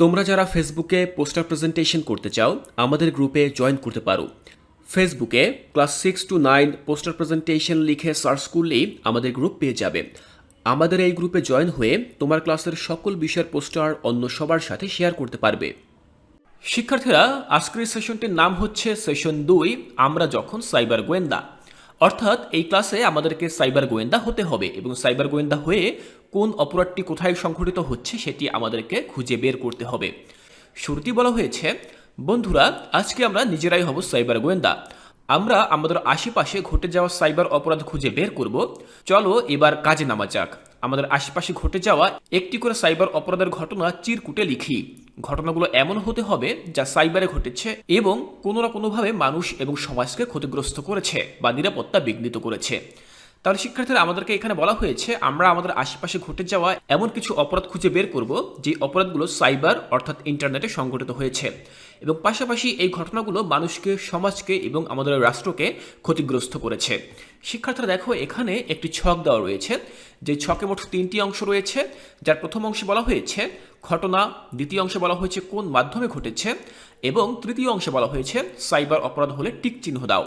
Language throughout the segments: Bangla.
তোমরা যারা ফেসবুকে পোস্টার প্রেজেন্টেশন করতে চাও, আমাদের গ্রুপে জয়েন করতে পারো। ফেসবুকে class six two nine poster presentation লিখে সার্চ করলেই আমাদের গ্রুপ পেয়ে যাবে। আমাদের এই গ্রুপে জয়েন হয়ে তোমার ক্লাসের সকল বিষয়ের পোস্টার অন্য সবার সাথে শেয়ার করতে পারবে। শিক্ষার্থীরা, আজকের সেশনটির নাম হচ্ছে সেশন দুই, আমরা যখন সাইবার গোয়েন্দা। অর্থাৎ এই ক্লাসে আমাদেরকে সাইবার গোয়েন্দা হতে হবে এবং সাইবার গোয়েন্দা হয়ে কোন অপরাধটি কোথায় সংঘটিত হচ্ছে সেটি আমাদেরকে খুঁজে বের করতে হবে। শুরুতেই বলা হয়েছে, বন্ধুরা, আজকে আমরা নিজেরাই হব সাইবার গোয়েন্দা। আমরা আমাদের আশেপাশে ঘটে যাওয়া সাইবার অপরাধ খুঁজে বের করব। চলো এবার কাজে নামা যাক। আমাদের আশেপাশে ঘটে যাওয়া একটি করে সাইবার অপরাধের ঘটনা চিরকুটে লিখি। ঘটনাগুলো এমন হতে হবে যা সাইবারে ঘটেছে এবং কোনো না কোনোভাবে মানুষ এবং সমাজকে ক্ষতিগ্রস্ত করেছে বা নিরাপত্তা বিঘ্নিত করেছে। তাহলে শিক্ষার্থীরা, আমাদেরকে এখানে বলা হয়েছে, আমরা আমাদের আশেপাশে ঘটে যাওয়া এমন কিছু অপরাধ খুঁজে বের করব, যে অপরাধগুলো সাইবার অর্থাৎ ইন্টারনেটে সংঘটিত হয়েছে। এবং পাশাপাশি এই ঘটনাগুলো মানুষকে, সমাজকে এবং আমাদের রাষ্ট্রকে ক্ষতিগ্রস্ত করেছে। শিক্ষার্থীরা, দেখো, এখানে একটি ছক দেওয়া রয়েছে, যে ছকে মোট তিনটি অংশ রয়েছে, যার প্রথম অংশে বলা হয়েছে ঘটনা, দ্বিতীয় অংশে বলা হয়েছে কোন মাধ্যমে ঘটেছে, এবং তৃতীয় অংশে বলা হয়েছে সাইবার অপরাধ হলে টিক চিহ্ন দাও।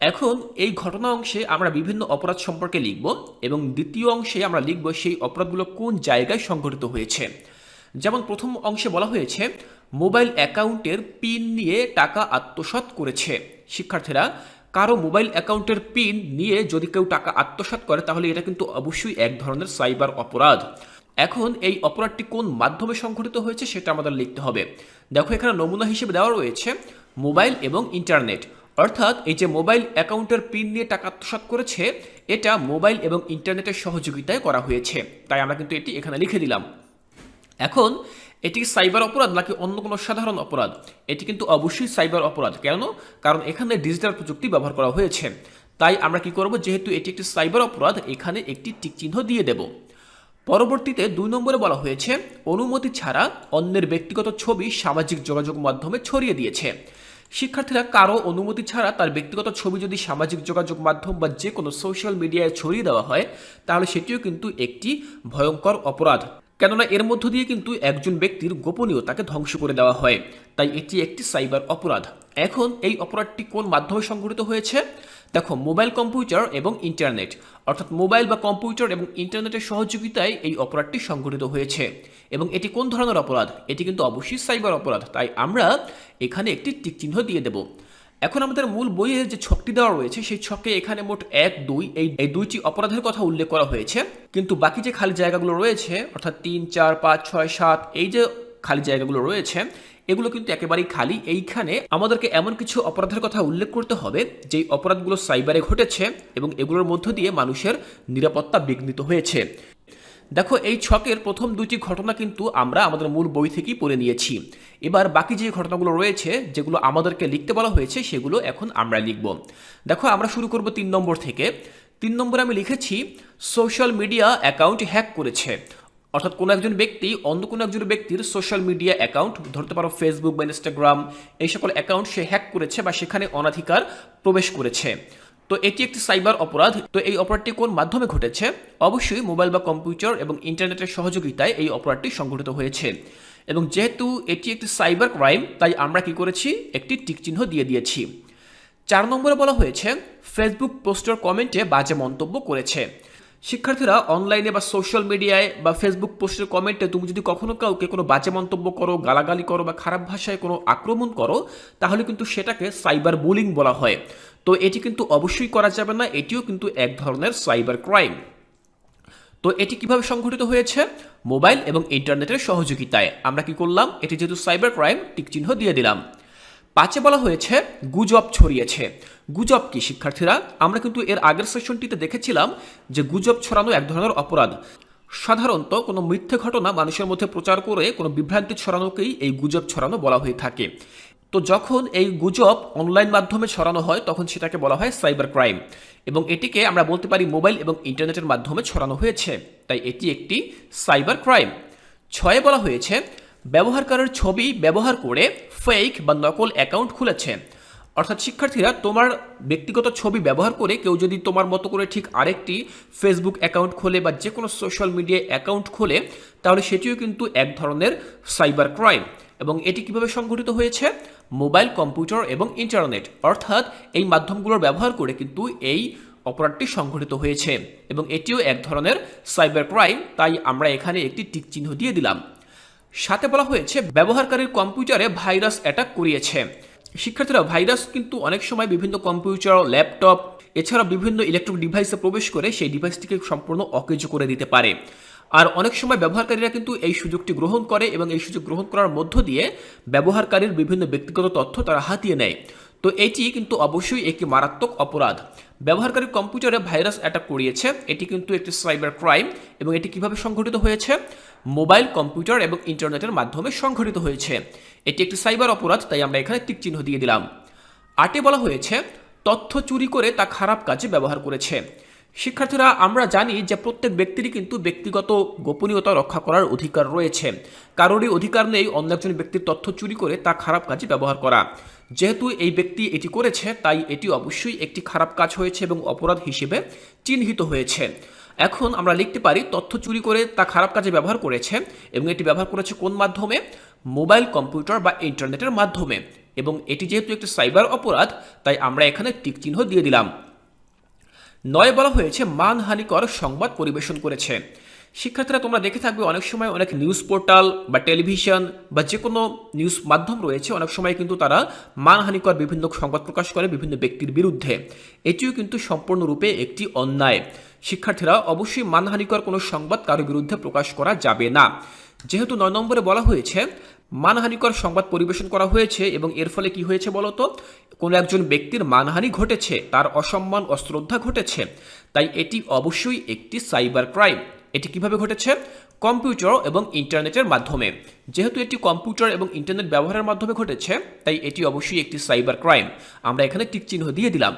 এখন এই ঘটনা অংশে আমরা বিভিন্ন অপরাধ সম্পর্কে লিখব এবং দ্বিতীয় অংশে আমরা লিখব সেই অপরাধগুলো কোন জায়গায় সংঘটিত হয়েছে। যেমন প্রথম অংশে বলা হয়েছে, মোবাইল অ্যাকাউন্টের পিন নিয়ে টাকা আত্মসাৎ করেছে। শিক্ষার্থীরা, কারও মোবাইল অ্যাকাউন্টের পিন নিয়ে যদি কেউ টাকা আত্মসাৎ করে, তাহলে এটা কিন্তু অবশ্যই এক ধরনের সাইবার অপরাধ। এখন এই অপরাধটি কোন মাধ্যমে সংঘটিত হয়েছে, সেটা আমাদের লিখতে হবে। দেখো এখানে নমুনা হিসেবে দেওয়া রয়েছে, মোবাইল এবং ইন্টারনেট। অর্থাৎ এই যে মোবাইল অ্যাকাউন্টের পিন নিয়ে টাকা আত্মসাৎ করেছে, এটা মোবাইল এবং ইন্টারনেটের সহযোগিতায় করা হয়েছে। তাই আমরা কিন্তু এটি এখানে লিখে দিলাম। এখন, এটি সাইবার অপরাধ নাকি অন্য কোনো সাধারণ অপরাধ? এটি কিন্তু অবশ্যই সাইবার অপরাধ। কেন? কারণ এখানে ডিজিটাল প্রযুক্তি ব্যবহার করা হয়েছে। তাই আমরা কি করব? যেহেতু এটি একটি সাইবার অপরাধ, এখানে একটি টিক চিহ্ন দিয়ে দেব। পরবর্তীতে দুই নম্বরে বলা হয়েছে, অনুমতি ছাড়া অন্যের ব্যক্তিগত ছবি সামাজিক যোগাযোগ মাধ্যমে ছড়িয়ে দিয়েছে। শিক্ষার্থীরা কারও অনুমতি ছাড়া তার ব্যক্তিগত ছবি যদি সামাজিক যোগাযোগ মাধ্যম বা যে কোনো সোশ্যাল মিডিয়ায় ছড়িয়ে দেওয়া হয়, তাহলে সেটিও কিন্তু একটি ভয়ঙ্কর অপরাধ। কেননা এর মধ্য দিয়ে কিন্তু একজন ব্যক্তির গোপনীয়তাকে ধ্বংস করে দেওয়া হয়। তাই এটি একটি সাইবার অপরাধ। এখন এই অপরাধটি কোন মাধ্যমে সংঘটিত হয়েছে? দেখো, মোবাইল কম্পিউটার এবং ইন্টারনেট, অর্থাৎ মোবাইল বা কম্পিউটার এবং ইন্টারনেটের সহযোগিতায় এই অপরাধটি সংঘটিত হয়েছে। এবং এটি কোন ধরনের অপরাধ? এটি কিন্তু অবশ্যই সাইবার অপরাধ। তাই আমরা এখানে একটি টিক চিহ্ন দিয়ে দেব। এখন আমাদের মূল বইয়ে যে ছকটি দেওয়া রয়েছে, সেই ছকে এখানে মোট এক, দুই, এই এই দুইটি অপরাধের কথা উল্লেখ করা হয়েছে। কিন্তু বাকি যে খালি জায়গাগুলো রয়েছে, অর্থাৎ তিন, চার, পাঁচ, ছয়, সাত, এই যে খালি জায়গাগুলো রয়েছে এগুলো কিন্তু একেবারেই খালি। এইখানে আমাদেরকে এমন কিছু অপরাধের কথা উল্লেখ করতে হবে, যেই অপরাধগুলো সাইবারে ঘটেছে এবং এগুলোর মধ্য দিয়ে মানুষের নিরাপত্তা বিঘ্নিত হয়েছে। দেখো, এই ছকের প্রথম দুটি ঘটনা কিন্তু আমরা আমাদের মূল বই থেকেই পড়ে নিয়েছি। এবার বাকি যে ঘটনাগুলো রয়েছে, যেগুলো আমাদেরকে লিখতে বলা হয়েছে, সেগুলো এখন আমরা লিখব। দেখো, আমরা শুরু করব তিন নম্বর থেকে। তিন নম্বরে আমি লিখেছি, সোশ্যাল মিডিয়া অ্যাকাউন্ট হ্যাক করেছে। অর্থাৎ কোনো একজন ব্যক্তি, অন্য কোনো একজন ব্যক্তির সোশ্যাল মিডিয়া অ্যাকাউন্ট ধরতে পারো ফেসবুক বা ইনস্টাগ্রাম এই সকল অ্যাকাউন্ট সে হ্যাক করেছে বা সেখানে অনাধিকার প্রবেশ করেছে। তো এটি একটি সাইবার অপরাধ। তো এই অপরাধটি কোন মাধ্যমে ঘটেছে? অবশ্যই মোবাইল বা কম্পিউটার এবং ইন্টারনেটের সহযোগিতায় এই অপরাধটি সংঘটিত হয়েছে। এবং যেহেতু এটি একটি সাইবার ক্রাইম তাই আমরা কি করেছি? একটি টিক চিহ্ন দিয়ে দিয়েছি। চার নম্বরে বলা হয়েছে ফেসবুক পোস্টার কমেন্টে বাজে মন্তব্য করেছে। শিক্ষার্থীরা অনলাইনে বা সোশ্যাল মিডিয়ায় বা ফেসবুক পোস্টের কমেন্টে তুমি যদি কখনো কাউকে কোনো বাজে মন্তব্য করো, গালাগালি করো বা খারাপ ভাষায় কোনো আক্রমণ করো, তাহলে কিন্তু সেটাকে সাইবার বুলিং বলা হয়। তো এটি কিন্তু অবশ্যই করা যাবে না, এটিও কিন্তু এক ধরনের সাইবার ক্রাইম তো এটি কীভাবে সংঘটিত হয়েছে? মোবাইল এবং ইন্টারনেটের সহযোগিতায়। আমরা কি করলাম? এটি যেহেতু সাইবার ক্রাইম টিকচিহ্ন দিয়ে দিলাম। পাঁচে বলা হয়েছে, গুজব ছড়িয়েছে। গুজব কি, শিক্ষার্থীরা? আমরা কিন্তু এর আগের সেশনটিতে দেখেছিলাম যে গুজব ছড়ানো এক ধরনের অপরাধ। সাধারণত কোনো মিথ্যে ঘটনা মানুষের মধ্যে প্রচার করে কোনো বিভ্রান্তি ছড়ানোকেই এই গুজব ছড়ানো বলা হয়ে থাকে। তো যখন এই গুজব অনলাইন মাধ্যমে ছড়ানো হয়, তখন সেটাকে বলা হয় সাইবার ক্রাইম এবং এটিকে আমরা বলতে পারি মোবাইল এবং ইন্টারনেটের মাধ্যমে ছড়ানো হয়েছে। তাই এটি একটি সাইবার ক্রাইম ছয়ে বলা হয়েছে, ব্যবহারকারীর ছবি ব্যবহার করে ফেক বা নকল অ্যাকাউন্ট খুলেছে। অর্থাৎ শিক্ষার্থীরা তোমার ব্যক্তিগত ছবি ব্যবহার করে কেউ যদি তোমার মতো করে ঠিক আরেকটি ফেসবুক অ্যাকাউন্ট খোলে বা যে কোনো সোশ্যাল মিডিয়া অ্যাকাউন্ট খোলে, তাহলে সেটিও কিন্তু এক ধরনের সাইবার ক্রাইম এবং এটি কীভাবে সংঘটিত হয়েছে? মোবাইল কম্পিউটার এবং ইন্টারনেট অর্থাৎ এই মাধ্যমগুলোর ব্যবহার করে কিন্তু এই অপরাধটি সংঘটিত হয়েছে। এবং এটিও এক ধরনের সাইবার ক্রাইম তাই আমরা এখানে একটি টিক চিহ্ন দিয়ে দিলাম। সাথে বলা হয়েছে, ব্যবহারকারীর কম্পিউটারে ভাইরাস অ্যাটাক করিয়েছে। শিক্ষার্থীরা ভাইরাস কিন্তু অনেক সময় বিভিন্ন কম্পিউটার ল্যাপটপ এছাড়া বিভিন্ন ইলেকট্রনিক ডিভাইসে প্রবেশ করে সেই ডিভাইসটিকে সম্পূর্ণ অকেজ করে দিতে পারে। আর অনেক সময় ব্যবহারকারীরা কিন্তু এই সুযোগটি গ্রহণ করে এবং এই সুযোগ গ্রহণ করার মধ্য দিয়ে ব্যবহারকারীর বিভিন্ন ব্যক্তিগত তথ্য তারা হাতিয়ে নেয়। তো এটি কিন্তু অবশ্যই একটি মারাত্মক অপরাধ। ব্যবহারকারী কম্পিউটারে ভাইরাস অ্যাটাক করিয়েছে, এটি কিন্তু একটি সাইবার ক্রাইম এবং এটি কীভাবে সংঘটিত হয়েছে? মোবাইল, কম্পিউটার এবং ইন্টারনেটের মাধ্যমে সংঘটিত হয়েছে। এটি একটি সাইবার অপরাধ, তাই আমরা এখানে তিক চিহ্ন দিয়ে দিলাম। আটে বলা হয়েছে, তথ্য চুরি করে তা খারাপ কাজে ব্যবহার করেছে। শিক্ষার্থীরা, আমরা জানি যে প্রত্যেক ব্যক্তিরই কিন্তু ব্যক্তিগত গোপনীয়তা রক্ষা করার অধিকার রয়েছে। কারোরই অধিকার নেই অন্য একজন ব্যক্তির তথ্য চুরি করে তা খারাপ কাজে ব্যবহার করা। যেহেতু এই ব্যক্তি এটি করেছে, তাই এটি অবশ্যই একটি খারাপ কাজ হয়েছে এবং অপরাধ হিসেবে চিহ্নিত হয়েছে। এখন আমরা লিখতে পারি, তথ্য চুরি করে তা খারাপ কাজে ব্যবহার করেছে এবং এটি ব্যবহার করেছে কোন মাধ্যমে? মোবাইল, কম্পিউটার বা ইন্টারনেটের মাধ্যমে। এবং এটি যেহেতু একটি সাইবার অপরাধ, তাই আমরা এখানে টিক চিহ্ন দিয়ে দিলাম। নয় বলা হয়েছে, মানহানিকর সংবাদ পরিবেশন করেছে। শিক্ষার্থীরা তোমরা দেখে থাকবে, অনেক সময় অনেক নিউজ পোর্টাল বা টেলিভিশন বা যে কোনো নিউজ মাধ্যম রয়েছে, অনেক সময় কিন্তু তারা মানহানিকর বিভিন্ন সংবাদ প্রকাশ করে বিভিন্ন ব্যক্তির বিরুদ্ধে। এটিও কিন্তু সম্পূর্ণরূপে একটি অন্যায়। শিক্ষার্থীরা অবশ্যই মানহানিকর কোনো সংবাদ কারোর বিরুদ্ধে প্রকাশ করা যাবে না। যেহেতু নয় নম্বরে বলা হয়েছে মানহানিকর সংবাদ পরিবেশন করা হয়েছে এবং এর ফলে কি হয়েছে বলতো? কোনো একজন ব্যক্তির মানহানি ঘটেছে, তার অসম্মান অশ্রদ্ধা ঘটেছে। তাই এটি অবশ্যই একটি সাইবার ক্রাইম। এটি কীভাবে ঘটেছে? কম্পিউটার এবং ইন্টারনেটের মাধ্যমে। যেহেতু এটি কম্পিউটার এবং ইন্টারনেট ব্যবহারের মাধ্যমে ঘটেছে, তাই এটি অবশ্যই একটি সাইবার ক্রাইম। আমরা এখানে টিক চিহ্ন দিয়ে দিলাম।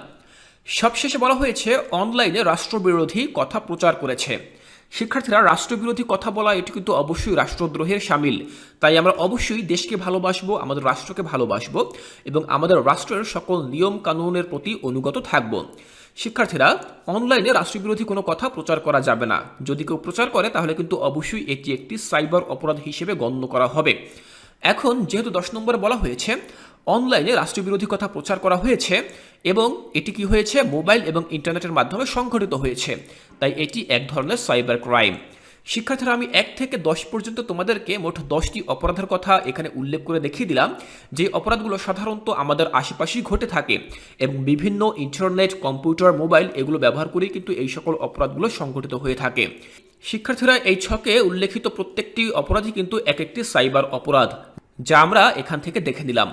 সবশেষে বলা হয়েছে, অনলাইনে রাষ্ট্রবিরোধী কথা প্রচার করেছে। শিক্ষার্থীরা রাষ্ট্রবিরোধী কথা বলা, এটি কিন্তু অবশ্যই রাষ্ট্রদ্রোহের সামিল। তাই আমরা অবশ্যই দেশকে ভালোবাসবো, আমাদের রাষ্ট্রকে ভালোবাসবো এবং আমাদের রাষ্ট্রের সকল নিয়ম কানুনের প্রতি অনুগত থাকব। শিক্ষার্থীরা, অনলাইনে রাষ্ট্রবিরোধী কোনো কথা প্রচার করা যাবে না। যদি কেউ প্রচার করে, তাহলে কিন্তু অবশ্যই এটি একটি সাইবার অপরাধ হিসেবে গণ্য করা হবে। এখন যেহেতু দশ নম্বরে বলা হয়েছে অনলাইনে রাষ্ট্রবিরোধী কথা প্রচার করা হয়েছে এবং এটি কি হয়েছে? মোবাইল এবং ইন্টারনেটের মাধ্যমে সংঘটিত হয়েছে। তাই এটি এক ধরনের সাইবার ক্রাইম। শিক্ষার্থীরা, আমি এক থেকে দশ পর্যন্ত তোমাদেরকে মোট দশটি অপরাধের কথা এখানে উল্লেখ করে দেখিয়ে দিলাম। যে অপরাধগুলো সাধারণত আমাদের আশেপাশেই ঘটে থাকে এবং বিভিন্ন ইন্টারনেট, কম্পিউটার, মোবাইল এগুলো ব্যবহার করেই কিন্তু এই সকল অপরাধগুলো সংঘটিত হয়ে থাকে। শিক্ষার্থীরা, এই ছকে উল্লেখিত প্রত্যেকটি অপরাধই কিন্তু এক একটি সাইবার অপরাধ, যা আমরা এখান থেকে দেখে নিলাম।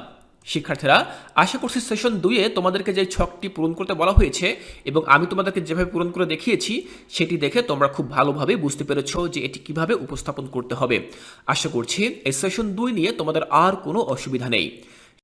শিক্ষার্থীরা, আশা করছি সেশন দুইয়ে তোমাদেরকে যে ছকটি পূরণ করতে বলা হয়েছে এবং আমি তোমাদেরকে যেভাবে পূরণ করে দেখিয়েছি, সেটি দেখে তোমরা খুব ভালোভাবে বুঝতে পেরেছ যে এটি কীভাবে উপস্থাপন করতে হবে। আশা করছি, এই সেশন দুই নিয়ে তোমাদের আর কোনো অসুবিধা নেই।